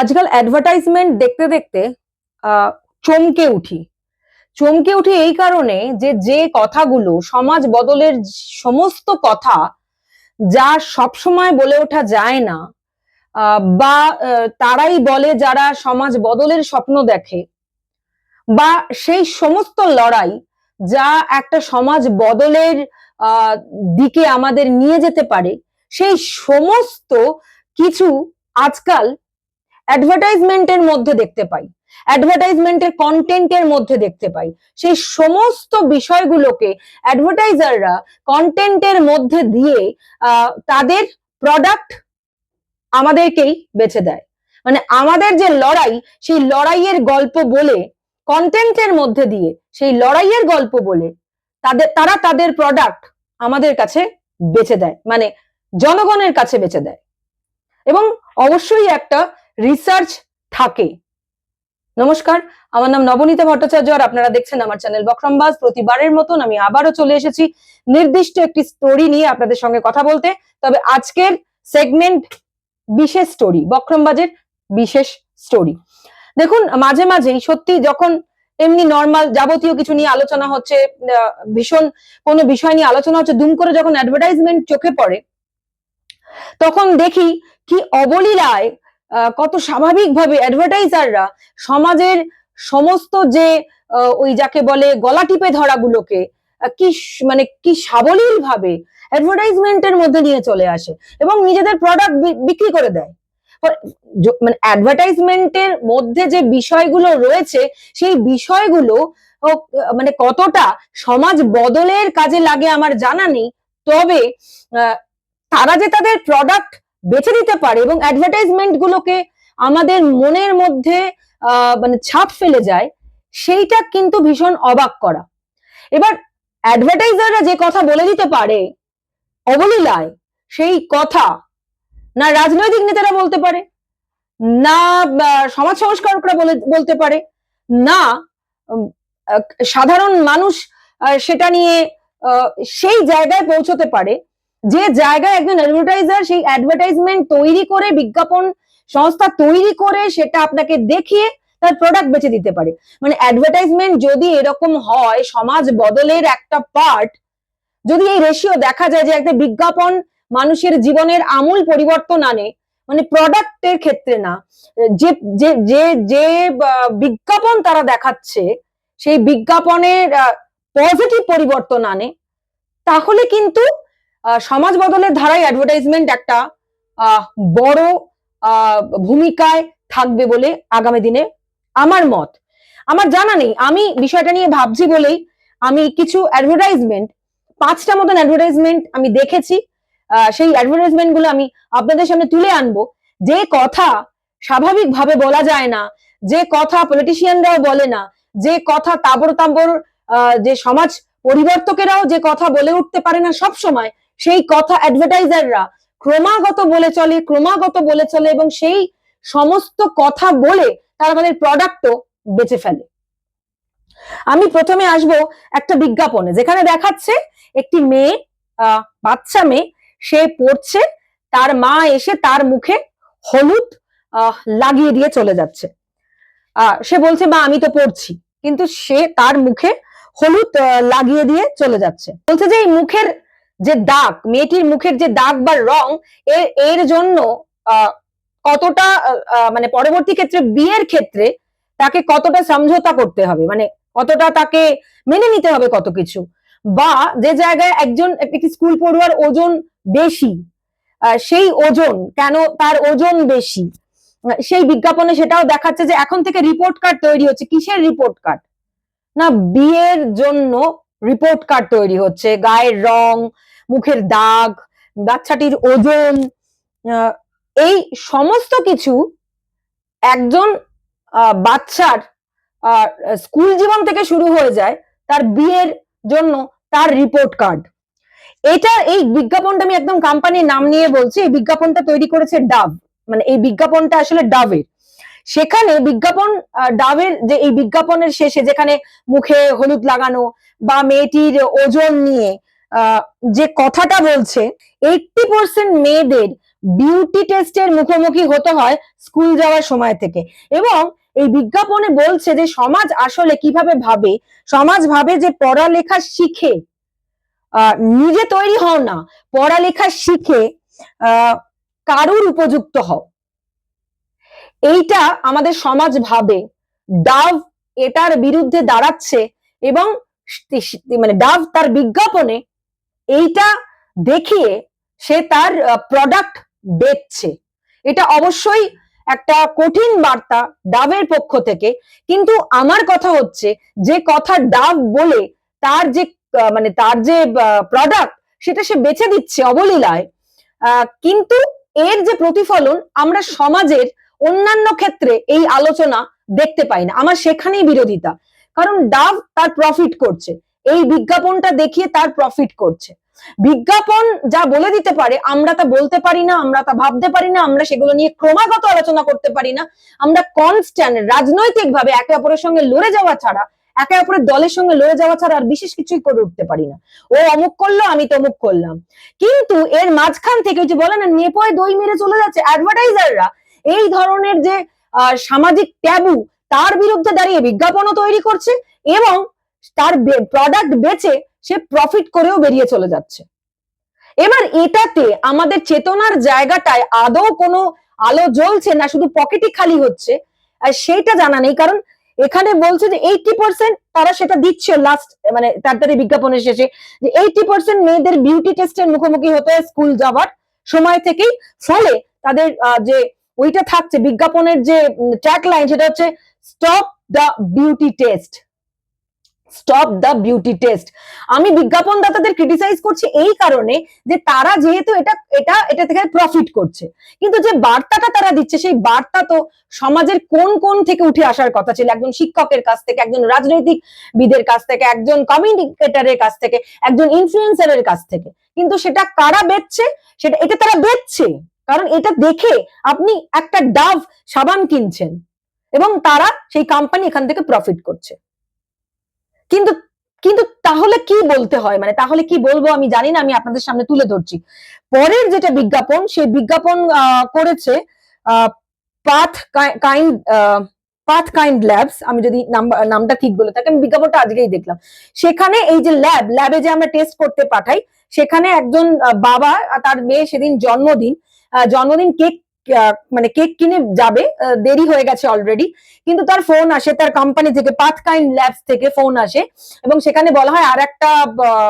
আজকাল অ্যাডভার্টাইজমেন্ট দেখতে দেখতে চমকে উঠি। চমকে উঠি এই কারণে যে যে কথাগুলো সমাজ বদলের সমস্ত কথা যা সবসময় বলে ওঠা যায় না বা তারাই বলে যারা সমাজ বদলের স্বপ্ন দেখে, বা সেই সমস্ত লড়াই যা একটা সমাজ বদলের দিকে আমাদের নিয়ে যেতে পারে, সেই সমস্ত কিছু আজকাল অ্যাডভার্টাইজমেন্টের মধ্যে দেখতে পাই। অ্যাডভার্টাইজমেন্টের কন্টেন্টের মধ্যে দেখতে পাই। সেই সমস্ত বিষয়গুলোকে অ্যাডভার্টাইজাররা কন্টেন্টের মধ্যে দিয়ে তাদের প্রোডাক্ট আমাদেরকেই বেছে দেয়। মানে আমাদের যে লড়াই, সেই লড়াইয়ের গল্প বলে কন্টেন্টের মধ্যে দিয়ে, সেই লড়াইয়ের গল্প বলে, তাদের, তারা তাদের প্রোডাক্ট আমাদের কাছে বেছে দেয়। মানে জনগণের কাছে বেছে দেয়। এবং অবশ্যই একটা রিসার্চ থাকে। নমস্কার, আমার নাম নবনীতা ভট্টাচার্য আর আপনারা দেখছেন আমার চ্যানেল বক্রমবাজ প্রতিবারের মতন আমি আবারও চলে এসেছি নির্দিষ্ট একটি স্টোরি নিয়ে আপনাদের সঙ্গে কথা বলতে। তবে আজকের সেগমেন্ট বিশেষ স্টোরি বক্রমবাজের বিশেষ স্টোরি দেখুন, মাঝে মাঝেই সত্যি যখন এমনি নর্মাল যাবতীয় কিছু নিয়ে আলোচনা হচ্ছে ভীষণ কোনো বিষয় নিয়ে আলোচনা হচ্ছে, দুম করে যখন অ্যাডভার্টাইজমেন্ট চোখে পড়ে, তখন দেখি কি অবলীলায় কত স্বাভাবিকভাবে অ্যাডভার্টাইজাররা সমাজের সমস্ত যে ওই যাকে বলে গলা টিপে ধরাগুলোকে কি মানে কি সাবলীল ভাবে অ্যাডভার্টাইজমেন্টের মধ্যে নিয়ে চলে আসে এবং নিজেদের প্রোডাক্ট বিক্রি করে দেয়। মানে অ্যাডভার্টাইজমেন্টের মধ্যে যে বিষয়গুলো রয়েছে, সেই বিষয়গুলো মানে কতটা সমাজ বদলের কাজে লাগে আমার জানা নেই। তবে তারা যে তাদের প্রোডাক্ট বেছে দিতে পারে এবং অ্যাডভার্টাইজমেন্ট গুলোকে আমাদের মনের মধ্যে মানে ছাপ ফেলে যায়, সেইটা কিন্তু ভীষণ অবাক করা। এবার অ্যাডভার্টাইজাররা যে কথা বলে দিতে পারে, অবলীলায় সেই কথা না রাজনৈতিক নেতারা বলতে পারে, না সমাজ সংস্কারকরা বলতে পারে, না সাধারণ মানুষ সেটা নিয়ে সেই জায়গায় পৌঁছতে পারে যে জায়গায় একজন অ্যাডভার্টাইজার সেই অ্যাডভার্টাইজমেন্ট তৈরি করে, বিজ্ঞাপন সংস্থা তৈরি করে সেটা আপনাকে দেখিয়ে তার প্রোডাক্ট বেচে দিতে পারে। মানে অ্যাডভার্টাইজমেন্ট যদি এরকম হয়, সমাজ বদলের একটা পার্ট যদি এই রেশিও দেখা যায় যে একটা বিজ্ঞাপন মানুষের জীবনের আমূল পরিবর্তন আনে মানে প্রোডাক্টের ক্ষেত্রে না, যে যে যে যে বিজ্ঞাপন তারা দেখাচ্ছে, সেই বিজ্ঞাপনের পজিটিভ পরিবর্তন আনে, তাহলে কিন্তু সমাজ বদলের ধারায় অ্যাডভার্টাইজমেন্ট একটা বড় ভূমিকায় থাকবে বলে আগামী দিনে আমার মত। আমার জানা নেই, আমি বিষয়টা নিয়ে ভাবছি বলেই আমি কিছু অ্যাডভার্টাইজমেন্ট পাঁচটা মতন অ্যাডভার্টাইজমেন্ট আমি দেখেছি সেই অ্যাডভার্টাইজমেন্টগুলো আমি আপনাদের সামনে তুলে আনব। যে কথা স্বাভাবিকভাবে বলা যায় না, যে কথা পলিটিশিয়ানরাও বলে না, যে কথা তাবর তাবর যে সমাজ পরিবর্তকেরাও যে কথা বলে উঠতে পারে না সব সময় সেই কথা অ্যাডভার্টাইজাররা ক্রমাগত বলে চলে, ক্রমাগত বলে চলে এবং সেই সমস্ত কথা বলে তারা তাদের প্রোডাক্টও বেঁচে ফেলে। আমি প্রথমে আসব একটা বিজ্ঞাপনে, যেখানে দেখাচ্ছে একটি মেয়ে বাচ্চা মেয়ে, সে পড়ছে, তার মা এসে তার মুখে হলুদ লাগিয়ে দিয়ে চলে যাচ্ছে। সে বলছে, মা, আমি তো পড়ছি। কিন্তু সে তার মুখে হলুদ লাগিয়ে দিয়ে চলে যাচ্ছে। বলছে যে, এই মুখের যে দাগ, মেয়েটির মুখের যে দাগ বা রং, এর এর জন্য কতটা মানে পরবর্তী ক্ষেত্রে বিয়ের ক্ষেত্রে তাকে কতটা সমঝোতা করতে হবে? মানে কতটা তাকে মেনে নিতে হবে কত কিছু? বা যে জায়গায় একজন, একটি স্কুল পড়ুয়ার ওজন বেশি সেই ওজন, কেন তার ওজন বেশি? সেই বিজ্ঞাপনে সেটাও দেখাচ্ছে যে এখন থেকে রিপোর্ট কার্ড তৈরি হচ্ছে। কিসের রিপোর্ট কার্ড না, বিয়ের জন্য রিপোর্ট কার্ড তৈরি হচ্ছে। গায়ের রং মুখের দাগ, বাচ্চাটির ওজন এই সমস্ত কিছু একজন বাচ্চার স্কুল জীবন থেকে শুরু হয়ে যায় তার বিয়ের জন্য তার রিপোর্ট কার্ড এটা এই বিজ্ঞাপনটা আমি একদম কোম্পানির নাম নিয়ে বলছি, এই বিজ্ঞাপনটা তৈরি করেছে ডাব মানে এই বিজ্ঞাপনটা আসলে ডাবের সেখানে বিজ্ঞাপন ডাবের যে এই বিজ্ঞাপনের শেষে যেখানে মুখে হলুদ লাগানো বা মেয়েটির ওজন নিয়ে যে কথাটা বলছে এইটটি পার্সেন্ট মেয়েদের বিউটি টেস্টের মুখোমুখি হতে হয় স্কুল যাওয়ার সময় থেকে। এবং এই বিজ্ঞাপনে বলছে যে, সমাজ আসলে কীভাবে ভাবে, সমাজ ভাবে যে পড়ালেখা শিখে নিজে তৈরি হও না, পড়ালেখা শিখে কারুর উপযুক্ত হও। এইটা আমাদের সমাজ ভাবে। ডাভ এটার বিরুদ্ধে দাঁড়াচ্ছে এবং মানে ডাভ তার বিজ্ঞাপনে এইটা দেখিয়ে সে তার প্রোডাক্ট বেচছে। এটা অবশ্যই একটা কঠিন বার্তা ডাবের পক্ষ থেকে। কিন্তু আমার কথা হচ্ছে, যে কথা ডাব বলে তার যে মানে তার যে প্রোডাক্ট সেটা সে বেছে দিচ্ছে অবলীলায়। কিন্তু এর যে প্রতিফলন আমরা সমাজের অন্যান্য ক্ষেত্রে এই আলোচনা দেখতে পাই না। আমার সেখানেই বিরোধিতা। কারণ ডাব তার প্রফিট করছে। এই বিজ্ঞাপনটা দেখিয়ে তার প্রফিট করছে। বিজ্ঞাপন যা বলে দিতে পারে, আমরা তা বলতে পারি না, আমরা তা ভাবতে পারি না, আমরা সেগুলো নিয়ে ক্রমাগত আলোচনা করতে পারি না। আমরা কনস্ট্যান্ট রাজনৈতিক ভাবে একে অপরের সঙ্গে লড়ে যাওয়া ছাড়া, একে অপরের দলের সঙ্গে লড়ে যাওয়া ছাড়া আর বিশেষ কিছুই করে উঠতে পারি না। ও অমুক করল, আমি তমুক করলাম। কিন্তু এর মাঝখান থেকে যে বলে না, নেপোয় দই মেরে চলে যাচ্ছে অ্যাডভার্টাইজাররা এই ধরনের যে সামাজিক ট্যাবু তার বিরুদ্ধে দাঁড়িয়ে বিজ্ঞাপনও তৈরি করছে এবং তার প্রোডাক্ট বেচে সে প্রফিট করেও বেরিয়ে চলে যাচ্ছে। এবার এটাতে আমাদের চেতনার জায়গাটায় আদৌ কোনো আলো জ্বলছে না, শুধু পকেটই খালি হচ্ছে, আর সেইটা জানা নেই। কারণ এখানে বলছে যে এইটি পার্সেন্ট তারা সেটা দিচ্ছে লাস্ট মানে তাড়াতাড়ি বিজ্ঞাপনের শেষে, যে এইটি পার্সেন্ট মেয়েদের বিউটি টেস্টের মুখোমুখি হতে হয় স্কুল যাওয়ার সময় থেকেই। ফলে তাদের যে ওইটা থাকছে, বিজ্ঞাপনের যে ট্র্যাক লাইন সেটা হচ্ছে stop the beauty test stop the beauty test আমি বিজ্ঞাপনদাতাদের ক্রিটিসাইজ করছি এই কারণে যে তারা যেহেতু এটা এটা এটা থেকে প্রফিট করছে। কিন্তু যে বার্তাটা তারা দিচ্ছে, সেই বার্তা তো সমাজের কোন কোন থেকে উঠে আসার কথা ছিল? একজন শিক্ষকের কাছ থেকে, একজন রাজনৈতিক বিদের কাছ থেকে, একজন কমিউনিকেটারের কাছ থেকে, একজন ইনফ্লুয়েন্সারের কাছ থেকে। কিন্তু সেটা কারা বেচছে? সেটা, এটা তারা বেচছে। কারণ এটা দেখে আপনি একটা ডাভ সাবান কিনছেন। এবং তারা সেই কোম্পানি এখান থেকে প্রফিট করছে। কিন্তু কিন্তু তাহলে কি বলতে হয়? মানে তাহলে কি বলব আমি জানি না, আমি আপনাদের সামনে তুলে ধরছি। পরের যেটা বিজ্ঞাপন, সেই বিজ্ঞাপন করেছে path kind path kind labs, আমি যদি নামটা ঠিক বলে থাকি, আমি বিজ্ঞাপনটা আজকেই দেখলাম। সেখানে এই যে ল্যাব, ল্যাবে যে আমরা টেস্ট করতে পাঠাই, সেখানে একজন বাবা, তার মেয়ে সেদিন জন্মদিন জন্মদিন কেক মানে কেক কিনে যাবে দেরি হয়ে গেছে অলরেডি কিন্তু তার ফোন আসে, তার কোম্পানি থেকে পাথ কাইন্ড ল্যাবস থেকে ফোন আসে। এবং সেখানে বলা হয় আর একটা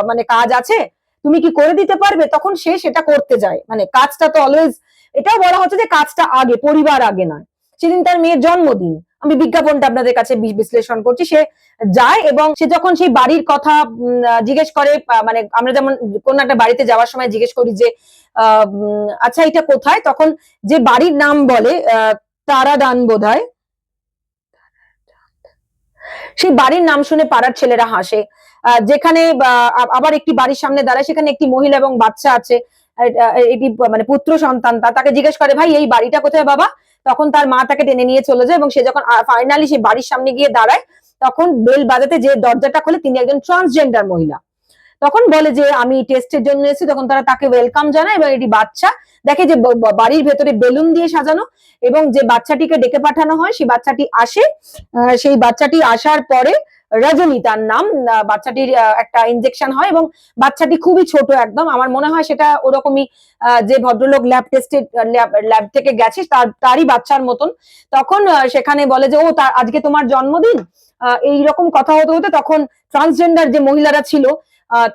মানে কাজ আছে, তুমি কি করে দিতে পারবে? তখন সে সেটা করতে যায়। মানে কাজটা তো অলওয়েজ এটাও বলা হচ্ছে যে কাজটা আগে, পরিবার আগে নয়। সেদিন তার মেয়ের জন্মদিন। আমি বিজ্ঞাপনটা আপনাদের কাছে বিশ্লেষণ করছি। সে যায় এবং সে যখন সেই বাড়ির কথা জিজ্ঞেস করে মানে আমরা যেমন কোন একটা বাড়িতে যাওয়ার সময় জিজ্ঞেস করি যে আচ্ছা এটা কোথায়? তখন যে বাড়ির নাম বলে আহ, তারাদান বোধহয় সেই বাড়ির নাম শুনে পাড়ার ছেলেরা হাসে। যেখানে আবার একটি বাড়ির সামনে দাঁড়ায় সেখানে একটি মহিলা এবং বাচ্চা আছে। এটি মানে পুত্র সন্তান তাকে জিজ্ঞেস করে ভাই এই বাড়িটা কোথায় বাবা? তখন তার মা তাকে টেনে নিয়ে চলে যায় এবং সে যখন ফাইনালি সে বাড়ির সামনে গিয়ে দাঁড়ায়, তখন বেল বাজাতে যে দরজাটা খোলে তিনি একজন ট্রান্সজেন্ডার মহিলা। তখন বলে যে, আমি টেস্টের জন্য এসেছি। তখন তারা তাকে ওয়েলকাম জানায় এবং এটি বাচ্চা দেখে যে বাড়ির ভেতরে বেলুন দিয়ে সাজানো এবং যে বাচ্চাটিকে ডেকে পাঠানো হয়, সেই বাচ্চাটি আসে। সেই বাচ্চাটি আসার পরে রজনী, তার নাম বাচ্চাটির একটা ইনজেকশন হয় এবং বাচ্চাটি খুবই ছোট একদম। আমার মনে হয় সেটা ওরকমই যে ভদ্রলোক ল্যাব টেস্টে ল্যাব থেকে গেছে, তার, তারই বাচ্চার মতন। তখন সেখানে বলে যে, ও, তার, আজকে তোমার জন্মদিন? এইরকম কথা হতে হতে তখন ট্রান্সজেন্ডার যে মহিলারা ছিল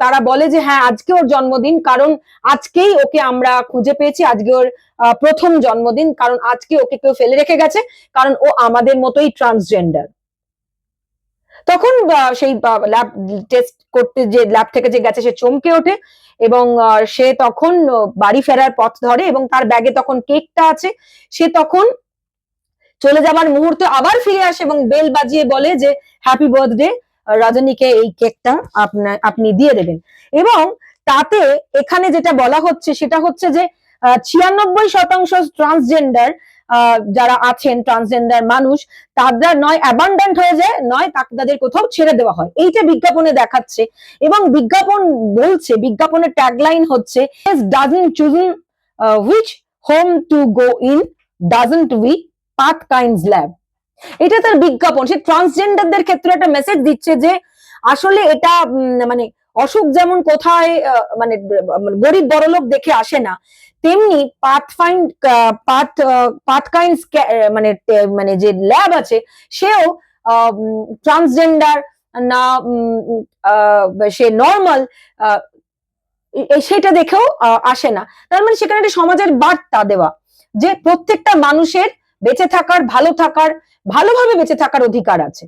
তারা বলে যে হ্যাঁ আজকে ওর জন্মদিন, কারণ আজকেই ওকে আমরা খুঁজে পেয়েছি, আজকে ওর প্রথম জন্মদিন, কারণ আজকে ওকে কেউ ফেলে রেখে গেছে, কারণ ও আমাদের মতোই ট্রান্সজেন্ডার তখন সেই ল্যাব টেস্ট করতে যে ল্যাব থেকে যে গেছে, সে চমকে ওঠে এবং সে তখন বাড়ি ফেরার পথ ধরে এবং তার ব্যাগে তখন কেকটা আছে। সে তখন চলে যাবার মুহূর্তে আবার ফিরে আসে এবং বেল বাজিয়ে বলে যে হ্যাপি বার্থডে রজনীকে এই কেকটা আপনার আপনি দিয়ে দেবেন। এবং তাতে এখানে যেটা বলা হচ্ছে, সেটা হচ্ছে যে ছিয়ানব্বই শতাংশ ট্রান্সজেন্ডার যারা আছেন ট্রান্সজেন্ডার মানুষ, তারা নয় অ্যাবান্ডেন্ট হয়ে যায়, নয় তাদের কোথাও ছেড়ে দেওয়া হয়। এইটা বিজ্ঞাপনে দেখাচ্ছে এবং বিজ্ঞাপন বলছে, বিজ্ঞাপনের ট্যাগলাইন হচ্ছে doesn't choose which home to go in doesn't we path kinds lab এটা তার বিজ্ঞাপন। সে ট্রান্সজেন্ডারদের ক্ষেত্রে একটা মেসেজ দিচ্ছে যে, আসলে এটা মানে অসুখ যেমন কোথায় মানে গরিব বড়লোক দেখে আসে না তেমনি path find path path kinds মানে মানে যে ল্যাব আছে, সেও ট্রান্সজেন্ডার না সে নর্মাল সেটা দেখেও আসে না। তার মানে সেখানে একটা সমাজের বার্তা দেওয়া, যে প্রত্যেকটা মানুষের বেঁচে থাকার, ভালো থাকার, ভালোভাবে বেঁচে থাকার অধিকার আছে।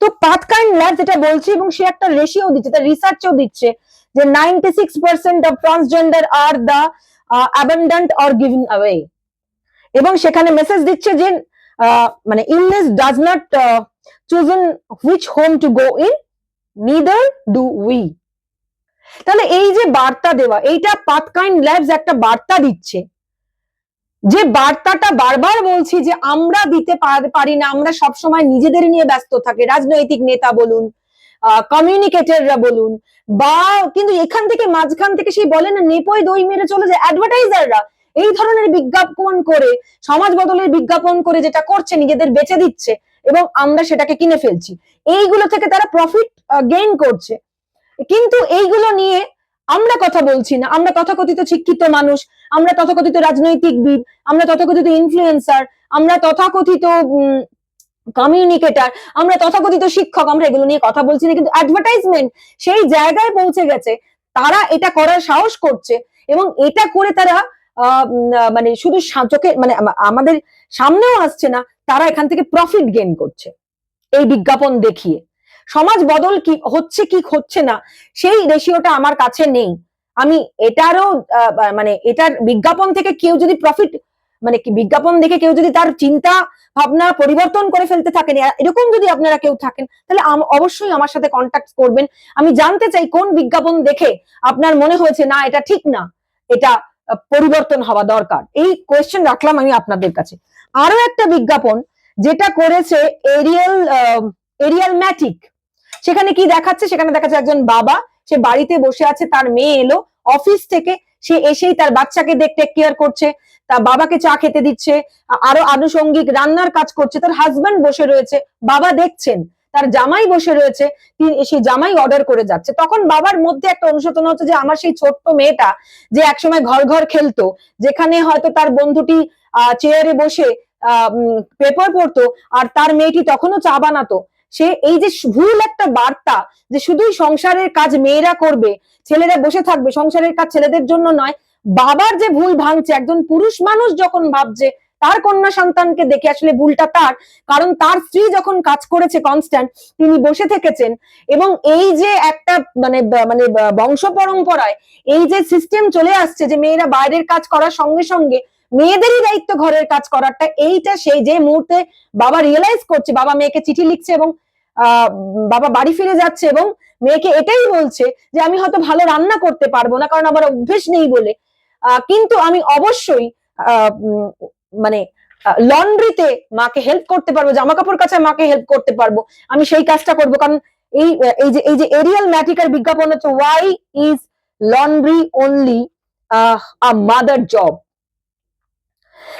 তো পাথকাইন্ড ল্যাব যেটা বলছে, এবং সে একটা রেশিও দিচ্ছে, তার রিসার্চও দিচ্ছে, যে ninety six percent of transgender are the abandoned or giving away এবং সেখানে মেসেজ দিচ্ছে যে মানে illness does not choose which home to go in neither do we তাহলে এই যে বার্তা দেওয়া, এইটা পাথকাইন্ড ল্যাবস একটা বার্তা দিচ্ছে। যে বার্তাটা বারবার বলছি যে আমরা দিতে পার- না, আমরা সব সময় নিজেদের নিয়ে ব্যস্ত থাকি। রাজনৈতিক নেতা বলুন কমিউনিকেটররা বলুন বা কিন্তু এখান থেকে মাঝখান থেকে সেই বলে না, নেপোয় দই মেরে চলে যায় অ্যাডভার্টাইজাররা এই ধরনের বিজ্ঞাপন করে, সমাজ বদলের বিজ্ঞাপন করে যেটা করছে, নিজেদের বেচে দিচ্ছে এবং আমরা সেটাকে কিনে ফেলছি। এইগুলো থেকে তারা প্রফিট গেইন করছে। কিন্তু এইগুলো নিয়ে আমরা কথা বলছি না। আমরা তথাকথিত শিক্ষিত মানুষ, আমরা তথাকথিত রাজনৈতিকবিদ, আমরা তথাকথিত ইনফ্লুয়েন্সার আমরা তথাকথিত কমিউনিকেটার আমরা তথাকথিত শিক্ষক, আমরা এগুলো নিয়ে কথা বলছি না, কিন্তু অ্যাডভার্টাইজমেন্ট সেই জায়গায় পৌঁছে গেছে, তারা এটা করার সাহস করছে এবং এটা করে তারা মানে শুধু চোখে মানে আমাদের সামনেও আসছে না, তারা এখান থেকে প্রফিট গেইন করছে, এই বিজ্ঞাপন দেখিয়ে। সমাজ বদল কি, হচ্ছে কি হচ্ছে না, সেই রেশিওটা আমার কাছে নেই। আমি এটারও মানে এটার বিজ্ঞাপন থেকে কেউ যদি প্রফিট মানে কি বিজ্ঞাপন দেখে কেউ যদি তার চিন্তা, ভাবনা পরিবর্তন করে ফেলতে থাকেন এরকম যদি আপনারা কেউ থাকেন, তাহলে অবশ্যই আমার সাথে কন্ট্যাক্ট করবেন। আমি জানতে চাই কোন বিজ্ঞাপন দেখে আপনার মনে হয়েছে, না, এটা ঠিক না, এটা পরিবর্তন হওয়া দরকার। এই কোয়েশ্চেন রাখলাম আমি আপনাদের কাছে। আরও একটা বিজ্ঞাপন যেটা করেছে এরিয়াল এরিয়াল ম্যাটিক সেখানে কি দেখাচ্ছে? সেখানে দেখাচ্ছে একজন বাবা, সে বাড়িতে বসে আছে, তার মেয়ে এলো অফিস থেকে সে এসেই তার বাচ্চাকে দেখ টেক কেয়ার করছে, তার বাবাকে চা খেতে দিচ্ছে, আরও আনুষঙ্গিক রান্নার কাজ করছে, তার হাজবেন্ড বসে রয়েছে, বাবা দেখছেন, তার জামাই বসে রয়েছে সেই জামাই অর্ডার করে যাচ্ছে। তখন বাবার মধ্যে একটা অনুশোচনা হচ্ছে যে আমার সেই ছোট্ট মেয়েটা যে একসময় ঘর ঘর খেলতো, যেখানে হয়তো তার বন্ধুটি চেয়ারে বসে পেপার পড়তো, আর তার মেয়েটি তখনও চা বানাতো। সে এই যে ভুল একটা বার্তা যে শুধুই সংসারের কাজ মেয়েরা করবে, ছেলেরা বসে থাকবে, সংসারের কাজ ছেলেদের জন্য নয়, বাবার যে ভুল ভাঙছে, একজন পুরুষ মানুষ যখন ভাবছে, তার কন্যা সন্তানকে দেখে আসলে ভুলটা তার, কারণ তার স্ত্রী যখন কাজ করেছে কনস্ট্যান্ট তিনি বসে থেকেছেন, এবং এই যে একটা মানে মানে বংশ পরম্পরায় এই যে সিস্টেম চলে আসছে যে মেয়েরা বাইরের কাজ করার সঙ্গে সঙ্গে মেয়েদেরই দায়িত্ব ঘরের কাজ করারটা, এইটা সেই যে মুহূর্তে বাবা রিয়েলাইজ করছে, বাবা মেয়েকে চিঠি লিখছে এবং বাবা বাড়ি ফিরে যাচ্ছে এবং মেয়েকে এটাই বলছে যে আমি হয়তো ভালো রান্না করতে পারব না, কারণ আমার অভ্যেস নেই বলে। কিন্তু আমি অবশ্যই মানে লন্ড্রিতে মাকে হেল্প করতে পারব জামা কাপড় কাছে মাকে হেল্প করতে পারব, আমি সেই কাজটা করব। কারণ এই এই যে এই যে এরিয়াল ম্যাটিকার বিজ্ঞাপন হচ্ছে why is laundry only a mother job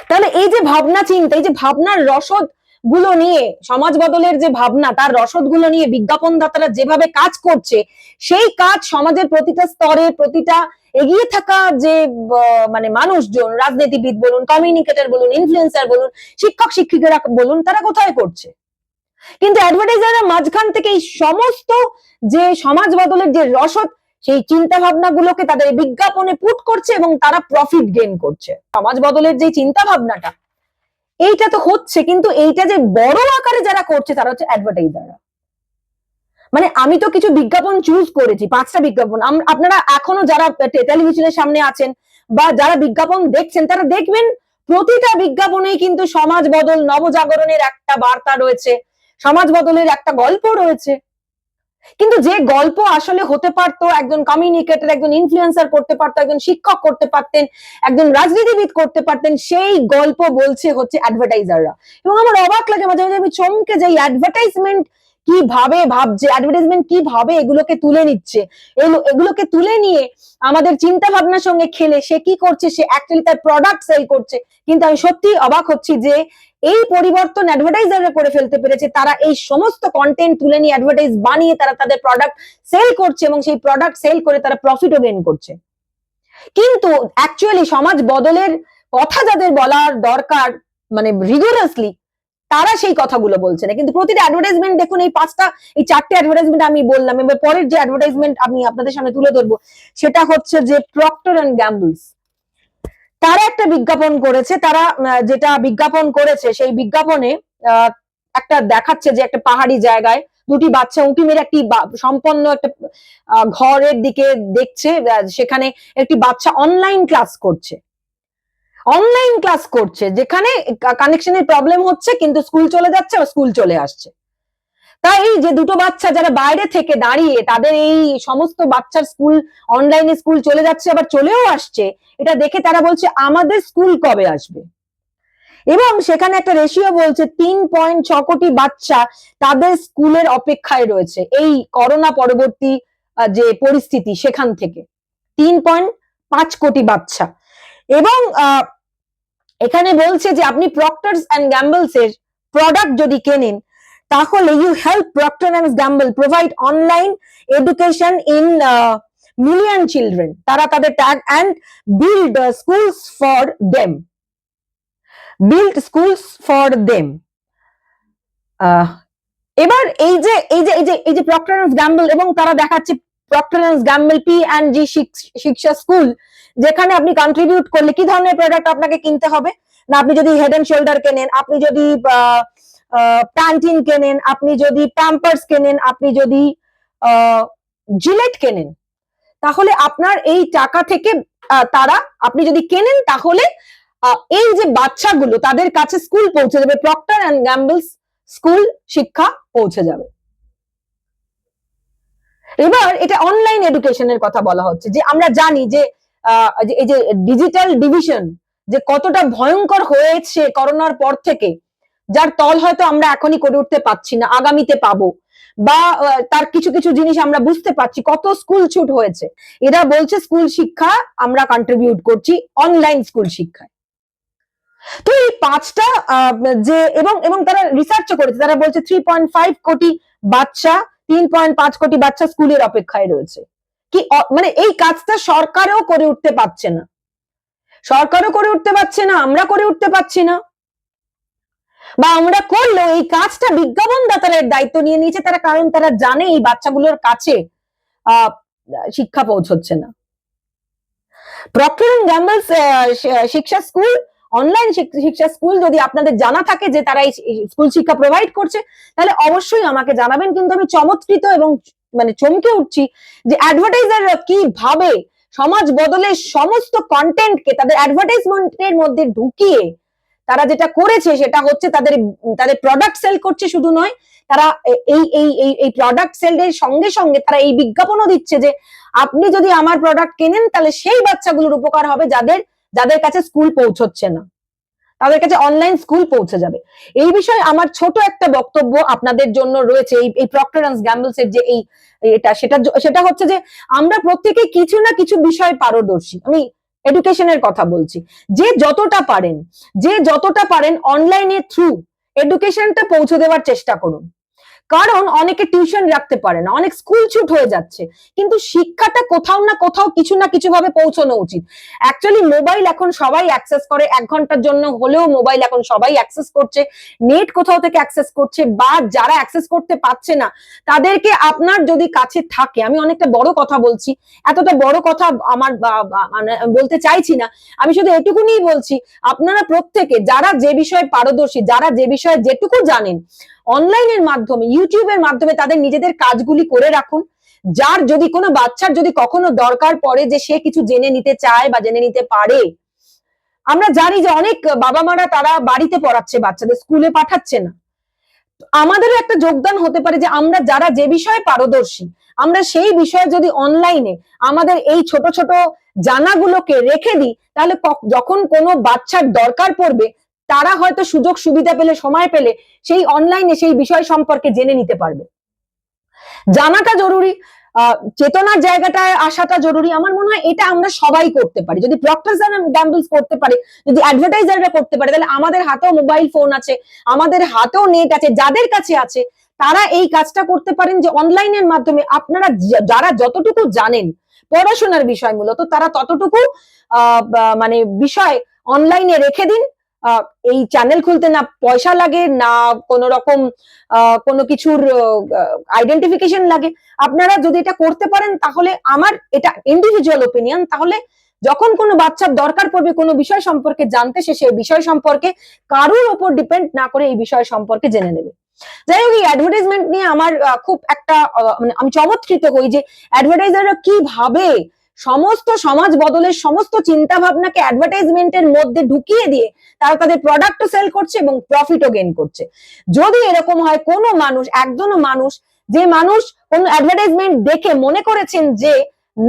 তাহলে এই যে ভাবনা চিন্তা, এই যে ভাবনার রসদগুলো নিয়ে, সমাজ বদলের যে ভাবনা, তার রসদগুলো নিয়ে বিজ্ঞাপনদাতারা যেভাবে কাজ করছে, সেই কাজ সমাজের প্রতিটা স্তরে, প্রতিটা এগিয়ে থাকা যে মানে মানুষজন, রাজনীতিবিদ বলুন কমিউনিকেটর বলুন ইনফ্লুয়েন্সার বলুন, শিক্ষক, শিক্ষিকারা বলুন, তারা কোথায় করছে? কিন্তু অ্যাডভার্টাইজাররা মাঝখান থেকে এই সমস্ত যে সমাজ বদলের যে রসদ সেই চিন্তা ভাবনা গুলোকে তাদের বিজ্ঞাপনে পুট করছে এবং তারা প্রফিট গেন করছে। সমাজ বদলের যে চিন্তা ভাবনাটা এইটা তো হচ্ছে, কিন্তু এইটা যে বড় আকারে যারা করছে, তারা হচ্ছে অ্যাডভার্টাইজাররা মানে আমি তো কিছু বিজ্ঞাপন চুজ করেছি, পাঁচটা বিজ্ঞাপন। আপনারা এখনও যারা টেলিভিশনের সামনে আছেন বা যারা বিজ্ঞাপন দেখছেন, তারা দেখবেন প্রতিটা বিজ্ঞাপনেই কিন্তু সমাজ বদল, নবজাগরণের একটা বার্তা রয়েছে, সমাজ বদলের একটা গল্প রয়েছে। কিন্তু যে গল্প আসলে হতে পারতো, একজন কমিউনিকেটর একজন ইনফ্লুয়েন্সার করতে পারতো, একজন শিক্ষক করতে পারতেন, একজন রাজনীতিবিদ করতে পারতেন, সেই গল্প বলছে হচ্ছে অ্যাডভার্টাইজাররা এবং আমার অবাক লাগে, মাঝে মাঝে আমি চমকে যাই অ্যাডভার্টাইজমেন্ট কীভাবে ভাবছে অ্যাডভার্টাইজমেন্ট কীভাবে এগুলোকে তুলে নিচ্ছে? এগুলো- এগুলোকে তুলে নিয়ে আমাদের চিন্তা ভাবনার সঙ্গে খেলে, সে কি করছে? সে অ্যাকচুয়ালি তার প্রোডাক্ট সেল করছে। কিন্তু আমি সত্যি অবাক হচ্ছি যে এই পরিবর্তন অ্যাডভার্টাইজাররা করে ফেলতে পেরেছে। তারা এই সমস্ত কন্টেন্ট তুলে নিয়ে অ্যাডভার্টাইজ বানিয়ে তারা তাদের প্রোডাক্ট সেল করছে এবং সেই প্রোডাক্ট সেল করে তারা প্রফিটও গেইন করছে। কিন্তু অ্যাকচুয়ালি সমাজ বদলের কথা যাদের বলার দরকার মানে রিগুলাসলি তারা সেই কথাগুলো বলছে না। কিন্তু প্রতিটা অ্যাডভার্টাইজমেন্ট দেখুন, এই পাঁচটা, এই চারটে অ্যাডভার্টাইজমেন্ট আমি বললাম। এবার পরের যে অ্যাডভার্টাইজমেন্ট আমি আপনাদের সামনে তুলে ধরবো, সেটা হচ্ছে যে প্রক্টর অ্যান্ড গ্যাম্বলস তারা একটা বিজ্ঞাপন করেছে, তারা যেটা বিজ্ঞাপন করেছে, সেই বিজ্ঞাপনে একটা দেখাচ্ছে যে একটা পাহাড়ি জায়গায় দুটি বাচ্চা উঁকি মেরে একটি সম্পন্ন একটা ঘরের দিকে দেখছে সেখানে একটি বাচ্চা অনলাইন ক্লাস করছে। অনলাইন ক্লাস করছে, যেখানে কানেকশনের প্রবলেম হচ্ছে, কিন্তু স্কুল চলে যাচ্ছে আর স্কুল চলে আসছে। তাই যে দুটো বাচ্চা যারা বাইরে থেকে দাঁড়িয়ে তাদের এই সমস্ত বাচ্চার স্কুল অনলাইনে স্কুল চলে যাচ্ছে, আবার চলেও আসছে, এটা দেখে তারা বলছে, আমাদের স্কুল কবে আসবে? এবং সেখানে একটা রেশিও বলছে, তিন পয়েন্ট ছ কোটি বাচ্চা তাদের স্কুলের অপেক্ষায় রয়েছে, এই করোনা পরবর্তী যে পরিস্থিতি সেখান থেকে। তিন পয়েন্ট পাঁচ কোটি বাচ্চা। এবং এখানে বলছে যে, আপনি প্রক্টরস অ্যান্ড গ্যাম্বলস এর প্রোডাক্ট যদি কেনেন তাহলে you help Procter and Gamble provide online education in million children তারা তাদের tag and build schools for them build schools for them এবার এই যে এই যে এই যে এই যে প্রক্টর অ্যান্ড গ্যাম্বল এবং তারা দেখাচ্ছে Procter and Gamble P and G Shiksha school, যেখানে আপনি কন্ট্রিবিউট করলে কি ধরনের প্রোডাক্ট আপনাকে কিনতে হবে? না, আপনি যদি হেড এন্ড শোল্ডার কেনেন, আপনি যদি প্যান্টিন কেনেন, আপনি যদি প্যাম্পার্স কেনেন, আপনি যদি জিলেট কেনেন, তাহলে আপনার এই টাকা থেকে তারা, আপনি যদি কেনেন, তাহলে এই যে বাচ্চাগুলো, তাদের কাছে স্কুল পৌঁছে যাবে প্রক্টর অ্যান্ড গ্যাম্বলস স্কুল শিক্ষা পৌঁছে যাবে। এবার এটা অনলাইন এডুকেশনের কথা বলা হচ্ছে, যে আমরা জানি যে এই যে ডিজিটাল ডিভিশন যে কতটা ভয়ঙ্কর হয়েছে করোনার পর থেকে যার তল হয়তো আমরা এখনই করে উঠতে পারছি না, আগামীতে পাবো। বা তার কিছু কিছু জিনিস আমরা বুঝতে পারছি, কত স্কুল ছুট হয়েছে। এরা বলছে স্কুল শিক্ষা আমরা কন্ট্রিবিউট করছি অনলাইন স্কুল শিক্ষায়। তো এই পাঁচটা যে, এবং এবং তারা রিসার্চও করেছে, তারা বলছে থ্রি পয়েন্ট ফাইভ কোটি বাচ্চা, তিন পয়েন্ট পাঁচ কোটি বাচ্চা স্কুলের অপেক্ষায় রয়েছে। কি মানে এই কাজটা সরকারও করে উঠতে পারছে না। সরকারও করে উঠতে পারছে না, আমরা করে উঠতে পারছি না। বা আমরা করলেও এই কাজটা বিজ্ঞাপন দাতারের দায়িত্ব নিয়ে নিয়েছে, তারা কারণ তারা জানে এই বাচ্চাগুলোর কাছে শিক্ষা পৌঁছচ্ছে না। প্রক্টর গ্যাম্বলস শিক্ষা স্কুল, অনলাইন শিক্ষা স্কুল যদি আপনাদের জানা থাকে যে তারা এই স্কুল শিক্ষা প্রোভাইড করছে, তাহলে অবশ্যই আমাকে জানাবেন, কিন্তু আমি চমৎকৃত এবং মানে চমকে উঠছি যে অ্যাডভার্টাইজাররা কীভাবে সমাজ বদলের সমস্ত কন্টেন্টকে তাদের অ্যাডভার্টাইজমেন্টের মধ্যে ঢুকিয়ে তারা যেটা করেছে সেটা হচ্ছে তাদের তাদের প্রোডাক্ট সেল করছে শুধু নয়, তারা এই এই এই এই প্রোডাক্ট সেলের সঙ্গে সঙ্গে তারা এই বিজ্ঞাপনও দিচ্ছে যে আপনি যদি আমার প্রোডাক্ট কেনেন তাহলে সেই বাচ্চাগুলোর উপকার হবে যাদের যাদের কাছে স্কুল পৌঁছচ্ছে না। তাদের কাছে অনলাইন স্কুল পৌঁছে যাবে। এই বিষয়ে আমার ছোট একটা বক্তব্য আপনাদের জন্য রয়েছে, এই এই প্রক্টর অ্যান্ড গ্যাম্বলস এর যে এই, এটা, সেটা সেটা হচ্ছে যে আমরা প্রত্যেকে কিছু না কিছু বিষয় পারদর্শী। আমি এডুকেশনের কথা বলছি। যে যতটা পারেন, যে যতটা পারেন অনলাইনের থ্রু এডুকেশনটা পৌঁছে দেওয়ার চেষ্টা করুন। কারণ অনেকে টিউশন রাখতে পারে না, অনেক স্কুল ছুট হয়ে যাচ্ছে। কিন্তু শিক্ষাটা কোথাও না কোথাও কিছু না কিছু ভাবে পৌঁছানো উচিত। অ্যাকচুয়ালি মোবাইল এখন সবাই অ্যাক্সেস করে, এক ঘণ্টার জন্য হলেও মোবাইল এখন সবাই অ্যাক্সেস করছে নেট কোথাও থেকে অ্যাক্সেস করছে বা যারা অ্যাক্সেস করতে পারছে না, তাদেরকে আপনার যদি কাছে থাকে, আমি অনেকটা বড় কথা বলছি, এতটা বড় কথা আমার মানে বলতে চাইছি না, আমি শুধু এটুকুনি বলছি, আপনারা প্রত্যেকে, যারা যে বিষয়ে পারদর্শী, যারা যে বিষয়ে যেটুকু জানেন অনলাইনের মাধ্যমে ইউটিউবের মাধ্যমে তাদের নিজেদের কাজগুলি করে রাখুন। যার যদি কোনো বাচ্চার যদি কখনো দরকার পড়ে যে সে কিছু জেনে নিতে চায় বা জেনে নিতে পারে। আমরা জানি যে অনেক বাবা মারা তারা বাড়িতে পড়াচ্ছে বাচ্চাদের, স্কুলে পাঠাচ্ছে না। আমাদেরও একটা যোগদান হতে পারে যে আমরা যারা যে বিষয়ে পারদর্শী, আমরা সেই বিষয়ে যদি অনলাইনে আমাদের এই ছোট ছোট জানাগুলোকে রেখে দিই, তাহলে যখন কোনো বাচ্চার দরকার পড়বে তারা হয়তো সুযোগ সুবিধা পেলে, সময় পেলে সেই অনলাইনে সেই বিষয় সম্পর্কে জেনে নিতে পারবে। জানাটা জরুরি চেতনার জায়গাটায় আসাটা জরুরি। আমার মনে হয় এটা আমরা সবাই করতে পারি। যদি করতে পারে, যদি অ্যাডভার্টাইজাররা করতে পারে, তাহলে আমাদের হাতেও মোবাইল ফোন আছে, আমাদের হাতেও নেট আছে, যাদের কাছে আছে, তারা এই কাজটা করতে পারেন যে অনলাইনের মাধ্যমে আপনারা যারা যতটুকু জানেন পড়াশোনার বিষয় মূলত, তারা ততটুকু মানে বিষয় অনলাইনে রেখে দিন। এই চ্যানেল খুলতে না পয়সা লাগে, না কোনো রকম কোনো কিছুর আইডেন্টিফিকেশন লাগে। আপনারা যদি এটা করতে পারেন, তাহলে আমার এটা ইন্ডিভিজুয়াল ওপিনিয়ন তাহলে যখন কোনো বাচ্চার দরকার পড়বে কোনো বিষয় সম্পর্কে জানতে, সে সেই বিষয় সম্পর্কে কারোর ওপর ডিপেন্ড না করে এই বিষয় সম্পর্কে জেনে নেবে। যাই হোক, এই অ্যাডভার্টাইজমেন্ট নিয়ে আমার খুব একটা মানে আমি চমৎকৃত হই যে অ্যাডভার্টাইজাররা কীভাবে সমস্ত সমাজ বদলের সমস্ত চিন্তা ভাবনাকে অ্যাডভার্টাইজমেন্টের মধ্যে ঢুকিয়ে দিয়ে তারা তাদের প্রোডাক্টও সেল করছে এবং প্রফিটও গেইন করছে। যদি এরকম হয়, কোনো মানুষ, একজনও মানুষ, যে মানুষ কোন অ্যাডভার্টাইজমেন্ট দেখে মনে করেছেন যে,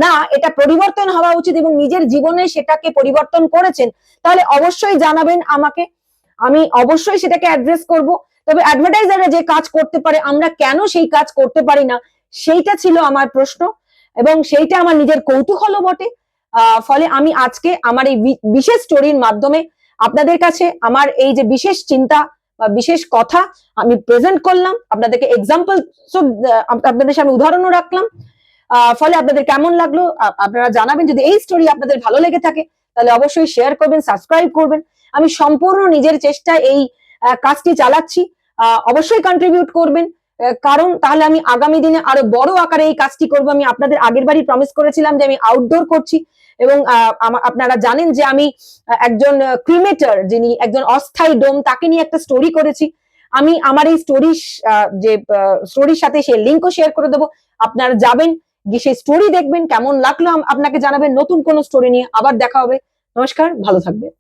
না, এটা পরিবর্তন হওয়া উচিত এবং নিজের জীবনে সেটাকে পরিবর্তন করেছেন, তাহলে অবশ্যই জানাবেন আমাকে। আমি অবশ্যই সেটাকে অ্যাড্রেস করব। তবে অ্যাডভার্টাইজাররা যে কাজ করতে পারে, আমরা কেন সেই কাজ করতে পারি না, সেইটা ছিল আমার প্রশ্ন। এবং সেইটা আমার নিজের কৌতূহলও বটে। ফলে আমি আজকে আমার এই বিশেষ স্টোরির মাধ্যমে আপনাদের কাছে আমার এই যে বিশেষ চিন্তা বা বিশেষ কথা আমি প্রেজেন্ট করলাম। আপনাদেরকে এক্সাম্পল আপনাদের সামনে উদাহরণও রাখলাম। ফলে আপনাদের কেমন লাগল? আপনারা জানাবেন। যদি এই স্টোরি আপনাদের ভালো লেগে থাকে, তাহলে অবশ্যই শেয়ার করবেন সাবস্ক্রাইব করবেন। আমি সম্পূর্ণ নিজের চেষ্টায় এই কাজটি চালাচ্ছি। অবশ্যই কন্ট্রিবিউট করবেন। কারণ তাহলে আমি আগামী দিনে আরও বড় আকারে এই কাজটি করব। আমি আপনাদের আগের বারই প্রমিস করেছিলাম যে আমি আউটডোর করছি এবং আপনারা জানেন যে আমি একজন ক্রিমেটার যিনি একজন অস্থায়ী ডোম, তাকে নিয়ে একটা স্টোরি করেছি। আমি আমার এই স্টোরি যে স্টোরির সাথে সেই লিঙ্কও শেয়ার করে দেবো। আপনারা যাবেন, গিয়ে সেই স্টোরি দেখবেন, কেমন লাগল আপনাকে জানাবেন নতুন কোনো স্টোরি নিয়ে। আবার দেখা হবে। নমস্কার, ভালো থাকবেন।